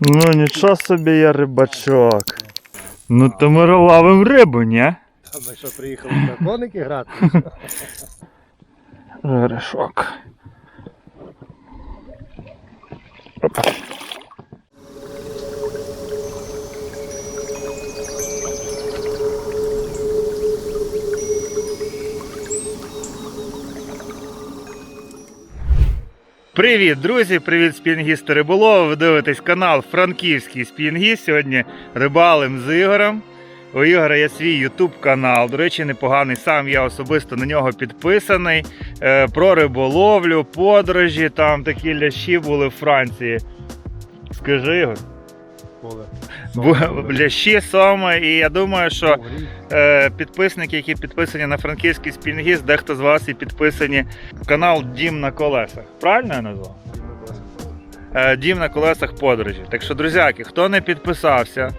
Ну нічого собі я рибачок. Ну то ми ловимо рибу, ні? А ми що приїхали на коники грати? Жерешок. Оп. Привіт, друзі! Привіт, спінгісти риболови. Ви дивитесь канал Франківський спінгіст. Сьогодні рибалим з Ігорем. У Ігора є свій YouTube канал. До речі, непоганий. Сам я особисто на нього підписаний. Е, про риболовлю, подорожі. Там такі лящі були в Франції. Скажи Ігор. Поле. Бу- Лящі, соми, і я думаю, що е, підписники, які підписані на франківський спінгіст, дехто з вас і підписані в канал Дім на колесах. Правильно я назвав? Е, Дім на колесах подорожі. Так що, друзяки, хто не підписався,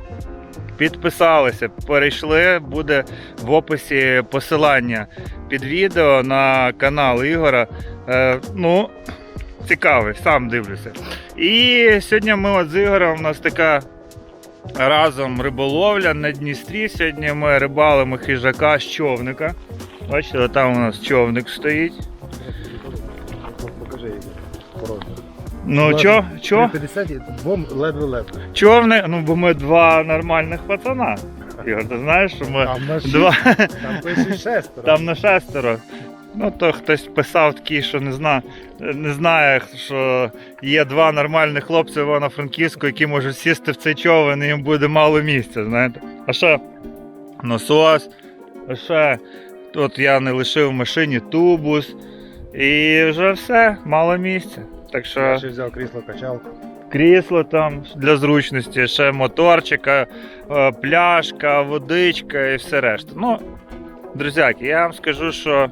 підписалися, перейшли, буде в описі посилання під відео на канал Ігора. Е, ну, цікавий, сам дивлюся. І сьогодні ми от з Ігорем, у нас така разом риболовля на Дністрі. Сьогодні ми рибалимо хижака з човника. Бачите, там у нас човник стоїть. Покажи. Ну, чо, чо? 50 і двом ледве-ледве. Човник, ну бо ми два нормальних пацана. Ігор, ти знаєш, що ми Там на два там шестеро. там на шестеро. Ну, то хтось писав такий, що не знає, не знає, що є два нормальних хлопці в Івано-Франківську, які можуть сісти в цей човен і їм буде мало місця, знаєте. А ще насос, а ще тут я не лишив в машині тубус. І вже все, мало місця. Так що Я ще взяв крісло качалку. крісло там для зручності, ще моторчика, е, пляшка, водичка і все решта. Ну, друзяки, я вам скажу, що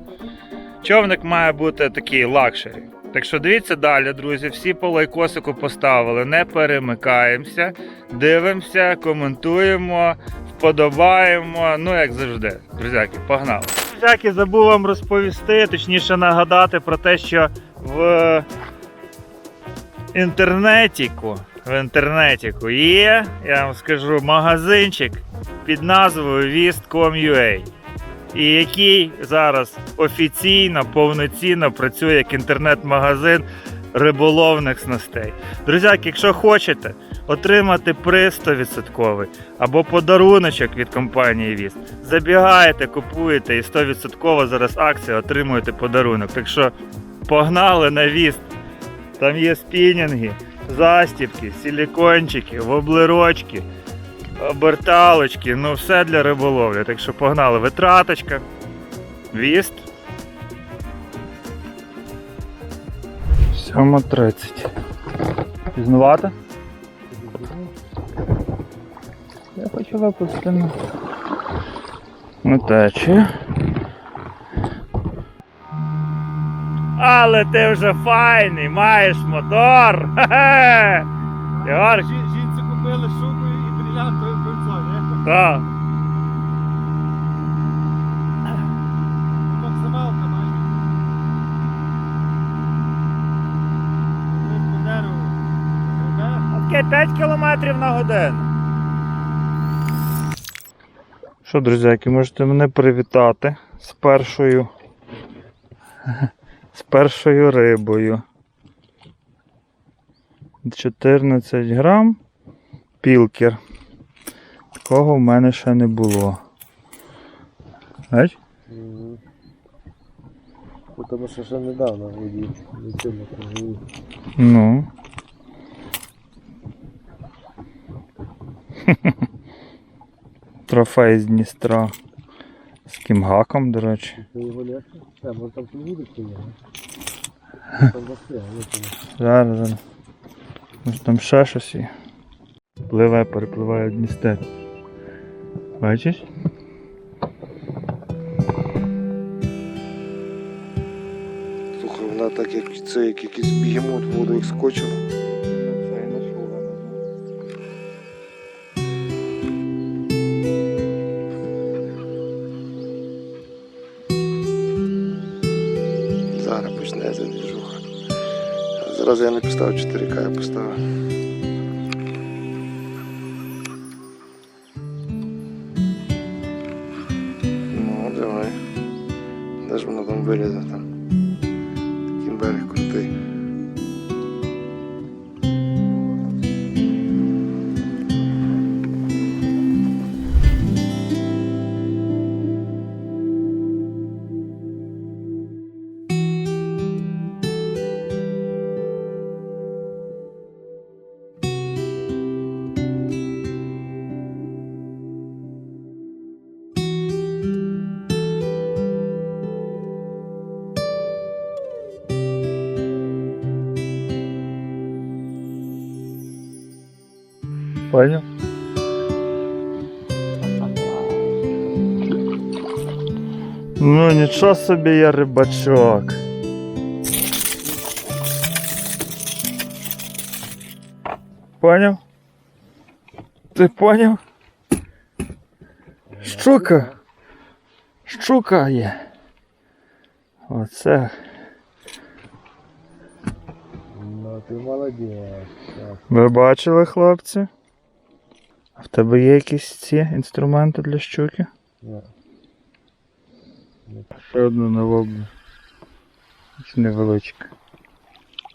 човник має бути такий лакшері. Так що дивіться далі, друзі. Всі по лайкосику поставили, не перемикаємося, дивимося, коментуємо, вподобаємо. Ну, як завжди. Друзяки, погнали. Друзяки, забув вам розповісти, точніше нагадати про те, що в інтернетіку, в інтернетіку є, я вам скажу, магазинчик під назвою Vist.com.ua і який зараз офіційно, повноцінно працює як інтернет-магазин риболовних снастей. Друзяки, якщо хочете отримати приз 100% або подаруночок від компанії Vist, забігаєте, купуєте і 100% зараз акція отримуєте подарунок. Так що погнали на Vist. Там є спінінги, застіпки, силікончики, воблерочки, оберталочки, ну все для риболовлі. Так що погнали витраточка, віст. 7.30. Пізнувато? Я хочу випустити на на течію. Але ти вже файний, маєш мотор. Хе-хе! Жінці купили шубу і не? Так. Таке 5 км на годину. Що, друзяки, можете мене привітати з першою. З першою рибою. 14 грам пілкер. Такого в мене ще не було. Бач? Тому що ще недавно водій не сильно торгує. Ну. Трофей з Дністра. З кімгаком, до речі. Це його легше? Все, може там підвідочки є, Там тому. Зараз, зараз. Може там ще щось є. Пливе, перепливає Дністер. Бачиш? Слухай, вона так як це як якийсь бігемот воду як скочила. Зараз почнеться двіжуха. Зараз я не поставив 4К, я поставив Понял? Ну нічого собі я рибачок. Поняв? Ти поняв? Щука. Щука є. Оце. Ну ти молодець. Ви бачили, хлопці? А в тебе є якісь ці інструменти для щуки? Ні. Ще одну на воблю. Невеличка.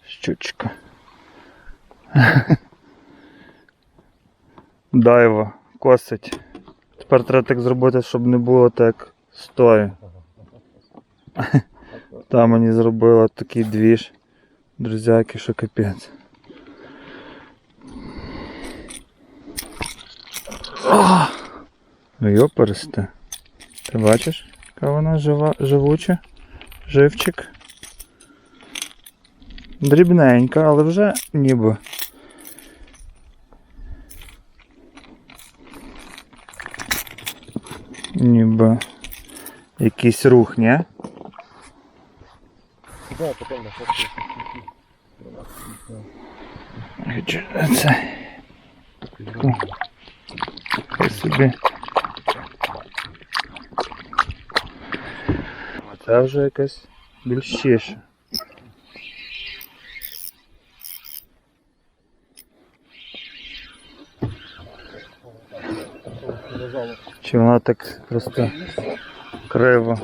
Щучка. Дайва, косить. Тепер треба так зробити, щоб не було так стою. Там мені зробила такий двіж. Друзяки, що капець. Ах! Ну йоперсте. Ти бачиш, яка вона жива, живуча? Живчик. Дрібненька, але вже ніби. Ніби якийсь рух, ні? Да, потім на фотку. Це. Собі. А це вже якась більшіша. Чи вона так просто криво.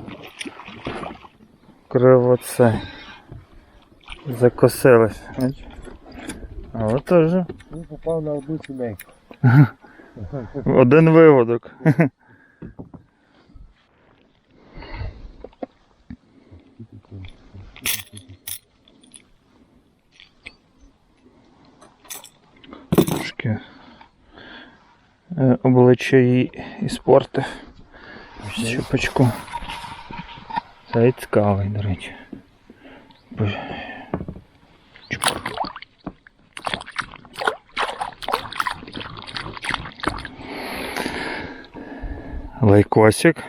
Криво це. Закосилась. А от теж попав на одну сімейку. один виводок. Трошки е, обличчя її і спорти. Щупочку. Цей цікавий, до речі. Боже. Лайкосик.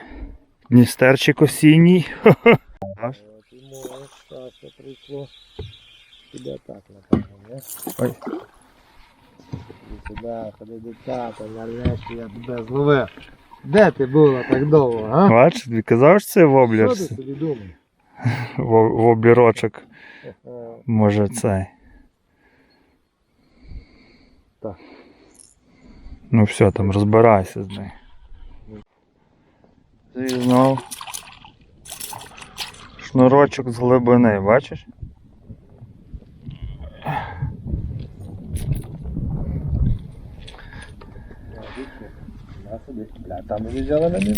Дністерчик осінній. Ти прийшло. Тебе так, напевно, не? Ой. Сюди, ходи до тата, нарешті я тебе зловив. Де ти була так довго, а? Бачиш, тобі казав, що це Що воблер? ти собі думаєш? Во- Воблерочок. Може цей. Так. Ну все, там розбирайся з нею. І знов. Шнурочок з глибини, бачиш? Бля, там взяла на мене.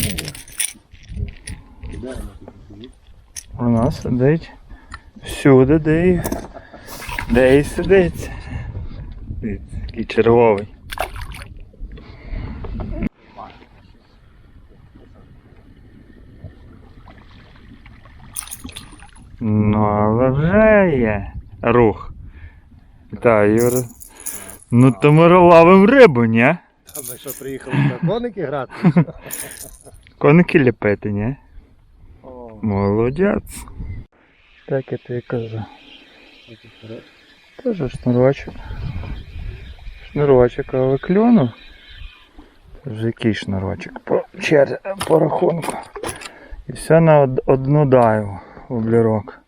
Вона сидить? Всюди, де і, сидить. Такий черговий. Ну, але вже є рух. Так, Юра. Ну то ми ловимо рибу, ні? А ми що, приїхали на коники грати? Коники ліпити, ні? О, Молодець. Так я тобі кажу. Тоже шнурочок. Шнурочок, але. Вже який шнурочок по, черзі, по рахунку. І все на од- одну дайву облірок.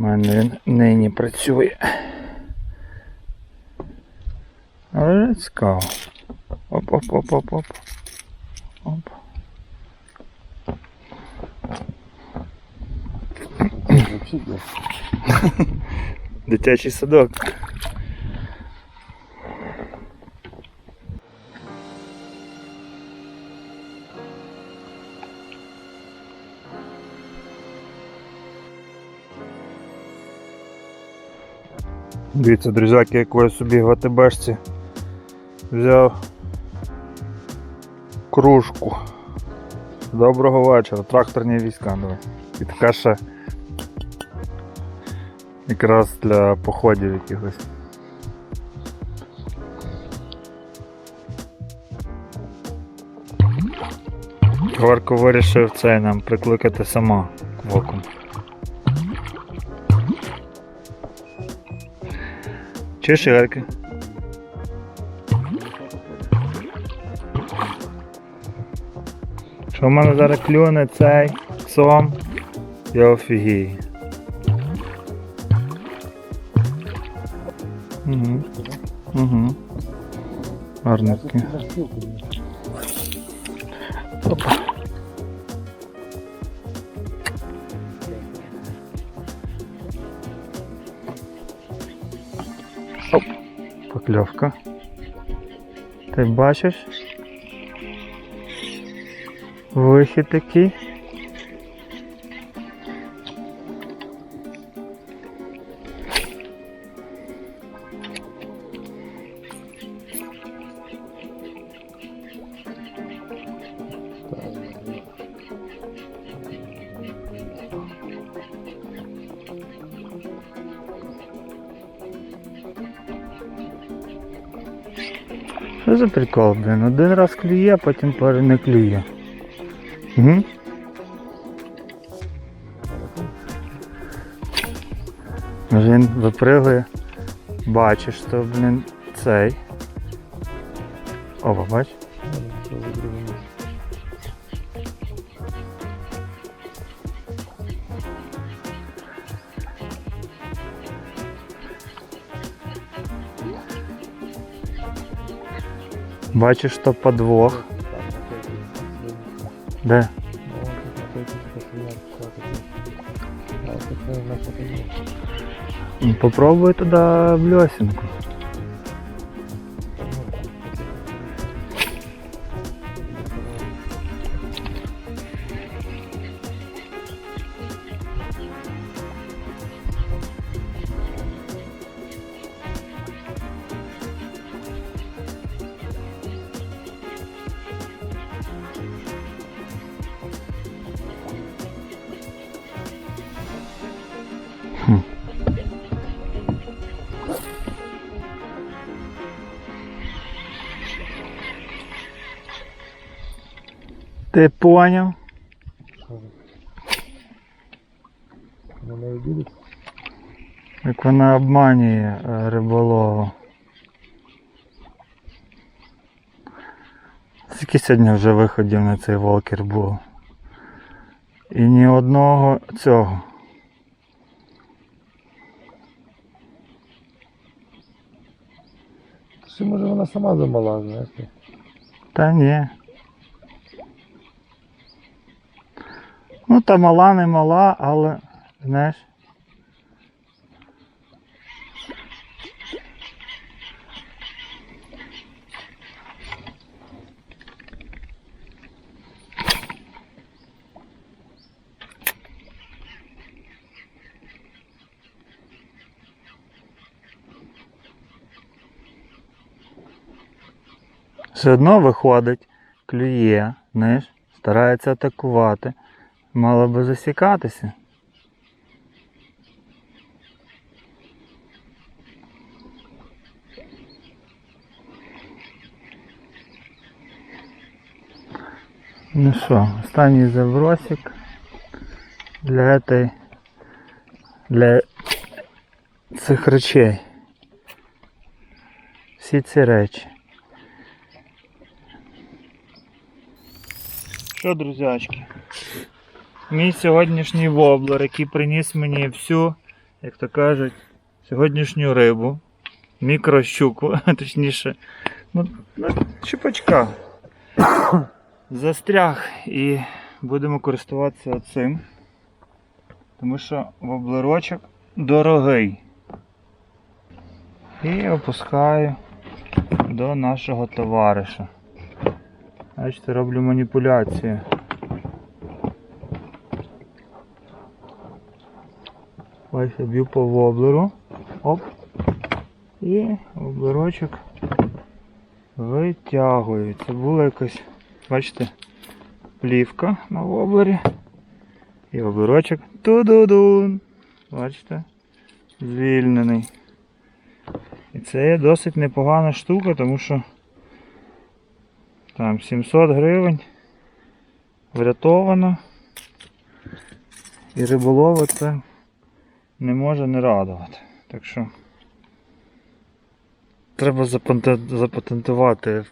У мене він нині працює. Але цікаво. Оп-оп-оп-оп-оп. Оп. Дитячий садок. Дивіться, друзяки, яку я собі в АТБшці взяв кружку. Доброго вечора, тракторні війська. Давай. І така ще якраз для походів якихось. Горко вирішив це нам прикликати сама воком. Чуєш, Ігорки? Що в мене зараз клюне цей сом? Я офігію. Угу. Угу. Гарненький. Опа. Покльовка. Ти бачиш? Вихід такий. Що за прикол, блін? Один раз клює, потім пару не клює. Угу. Він випригує. Бачиш, що, блін, цей. Опа, бач? Бачиш, що подвох. Де? Ну, Попробуй туди в Ти поняв? Як вона обманює е, риболову. Скільки сьогодні вже виходів на цей волкер було? І ні одного цього. Чи може вона сама замала, знаєш? Та ні. Ну та мала не мала, але знаєш. Все одно виходить, клює, знаєш, старається атакувати. Мало би засікатися. Ну що, останній забросик для этой, для цих речей. Всі ці речі. Що, друзячки? Мій сьогоднішній воблер, який приніс мені всю, як то кажуть, сьогоднішню рибу, мікрощуку, точніше, ну, ну щупачка. Застряг і будемо користуватися цим. Тому що воблерочок дорогий. І опускаю до нашого товариша. Бачите, роблю маніпуляцію. Бачите, б'ю по воблеру. Оп. І воблерочок витягую. Це була якась, бачите, плівка на воблері. І воблерочок ту-ду-дун. Бачите? Звільнений. І це є досить непогана штука, тому що там 700 гривень врятовано. І риболова це не може не радувати. Так що треба запатентувати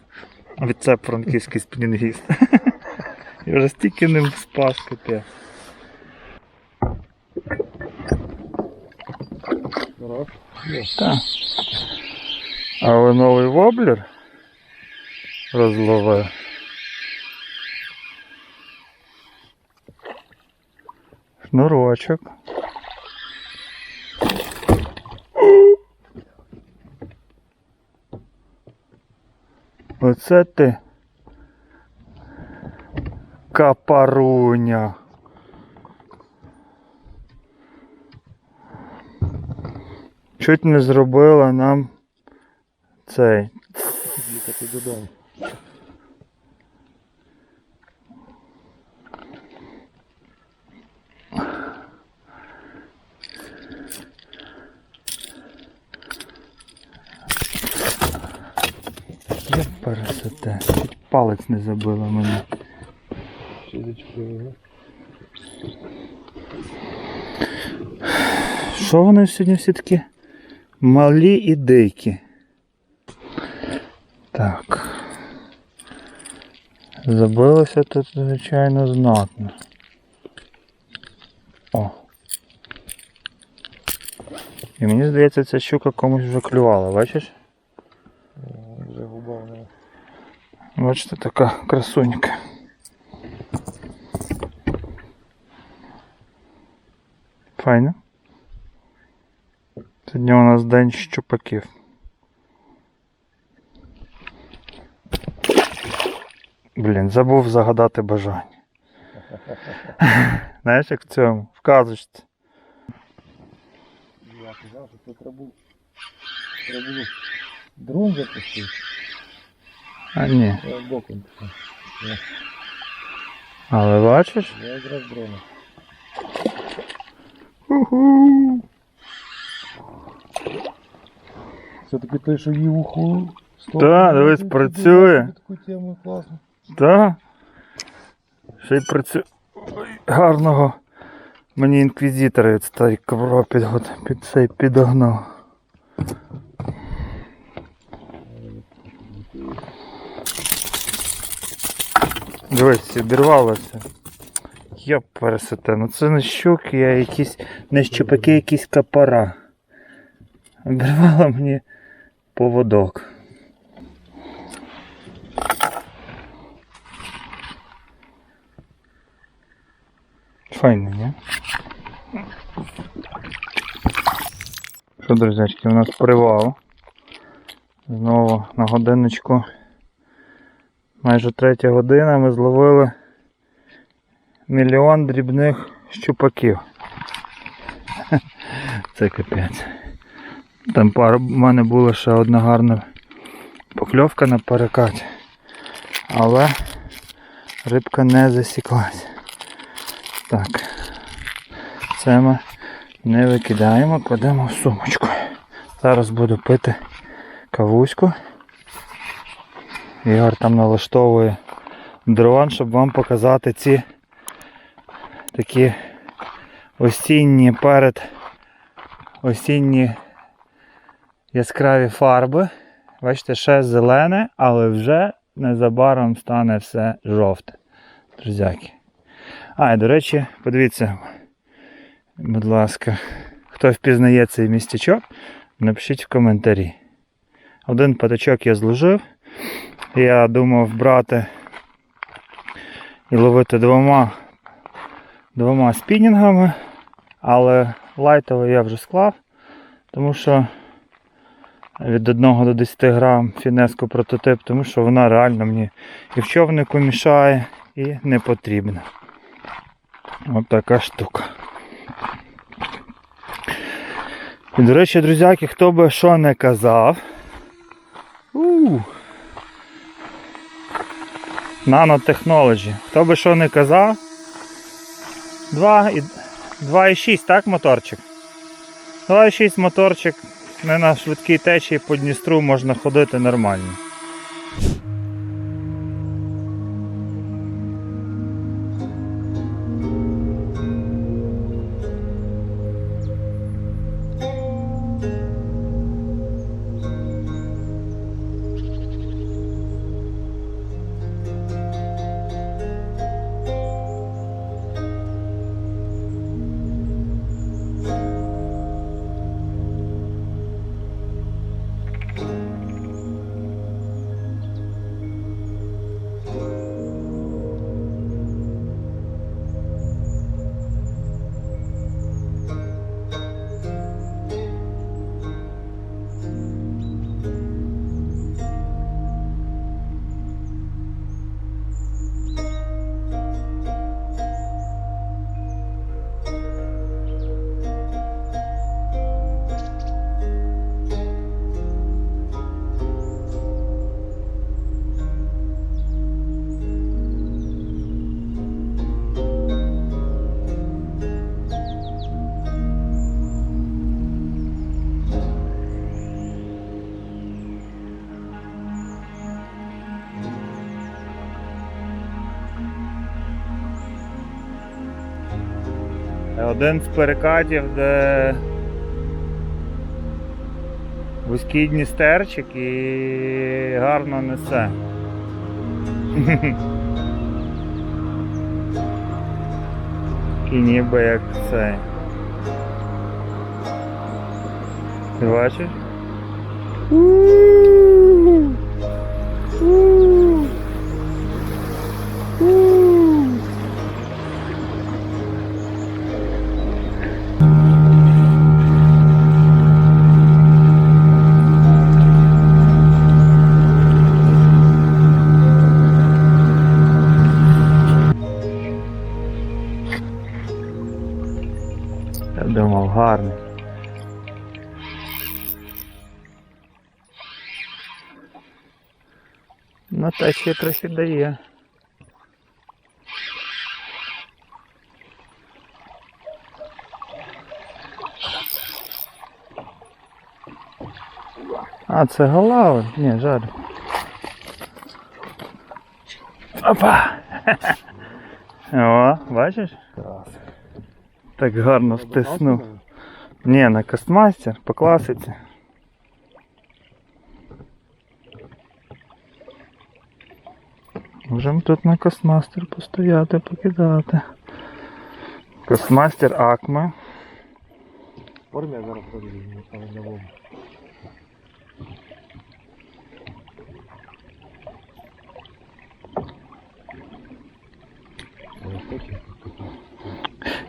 відцеп франківський спінінгіст. І вже стільки ним спас капець. Але новий воблер розловив. Шнурочок. Оце ти. Капаруня. Чуть не зробила нам цей. Їхати додому. Пересете. Чуть палець не забила мене. Що вони сьогодні всі такі малі і дикі? Так. Забилося тут, звичайно, знатно. О. І мені здається, ця щука комусь вже клювала, бачиш? Вже губа в неї. Бачите, така красунька. Файно. Сьогодні у нас день щупаків. Блін, забув загадати бажання. Знаєш, як в цьому, в казочці. Я казав, що було. Треба було дрон запустити. А ні. Боком. Але бачиш? Я дрона. Уху. Все-таки той, що їв уху. Так, дивись, працює. Таку тему класно. Так. Ще й працює. Гарного. Мені інквізитори від старі ковро під цей підогнав. Дивись, обірвалося. Я пересете, ну це не щуки, а якісь не щупаки, якісь капара. Обірвало мені поводок. Файно, ні? Що, друзячки, у нас привал. Знову на годиночку. Майже третя година ми зловили мільйон дрібних щупаків. Це капець. Там пара, в мене була ще одна гарна покльовка на перекаті. Але рибка не засіклась. Так. Це ми не викидаємо, кладемо в сумочку. Зараз буду пити кавуську. Ігор там налаштовує дрон, щоб вам показати ці такі осінні перед осінні яскраві фарби. Бачите, ще зелене, але вже незабаром стане все жовте. Друзяки. А, і до речі, подивіться, будь ласка, хто впізнає цей містечок, напишіть в коментарі. Один патачок я зложив. Я думав брати і ловити двома, двома спінінгами, Але лайтовий я вже склав, тому що від 1 до 10 грам фінеско прототип, тому що вона реально мені і в човнику мішає, і не потрібна. От така штука. І, до речі, друзяки, хто би що не казав. Нанотехнологі. Хто би що не казав. 2,6, так, моторчик? 2,6 моторчик. Не на швидкій течії по Дністру можна ходити нормально. Один з перекатів, де вузький Дністерчик і гарно несе. І ніби як цей. Ти бачиш? Ще трохи дає. А, це голава? Ні, жаль. Опа! О, бачиш? Так гарно втиснув. Ні, на кастмастер, по класиці. Можемо тут на кастмастер постояти, покидати. Кастмастер Акме. Формі я зараз не можу.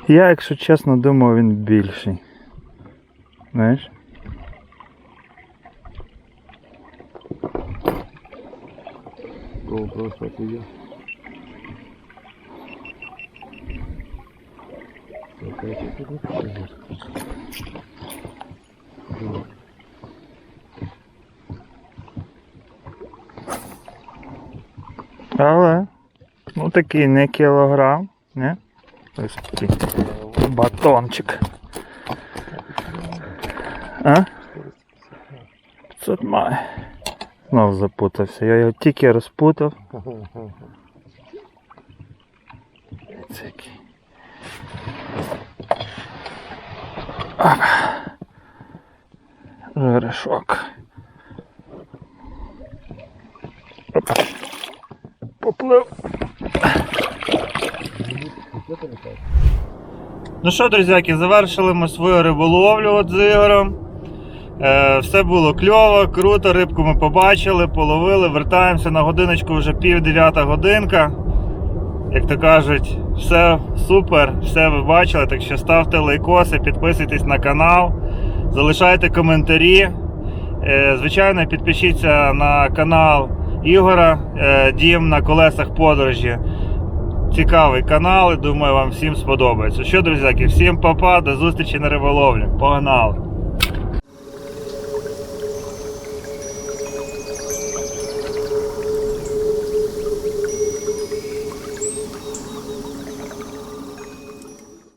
Я, якщо чесно, думав, він більший. Знаєш? Кого просто. Тут. Але, ну такий не кілограм, не? Ось такий батончик. А? 500 має. Знов запутався. Я його тільки розпутав. Опа. Поплив. Ну що, друзяки, завершили ми свою риболовлю от з Ігорем. Е, все було кльово, круто, рибку ми побачили, половили, вертаємося на годиночку вже пів дев'ята годинка. Як то кажуть, Все супер, все ви бачили. Так що ставте лайкоси, підписуйтесь на канал, залишайте коментарі. Е, Звичайно, підпишіться на канал Ігора е, Дім на колесах подорожі. Цікавий канал і думаю, вам всім сподобається. Що, друзяки, всім па-па, до зустрічі на риболовлі. Погнали!